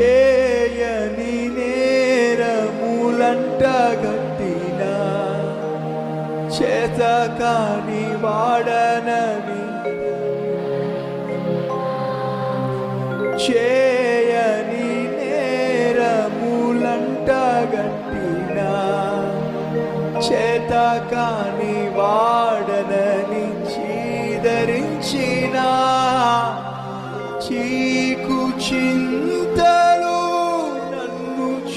చేయని నేరములంటగట్టినా చేత కాని వాడనని చేయని నేరములంటగట్టినా చేత కాని వాడనని చీదరించినా చీకు చింతా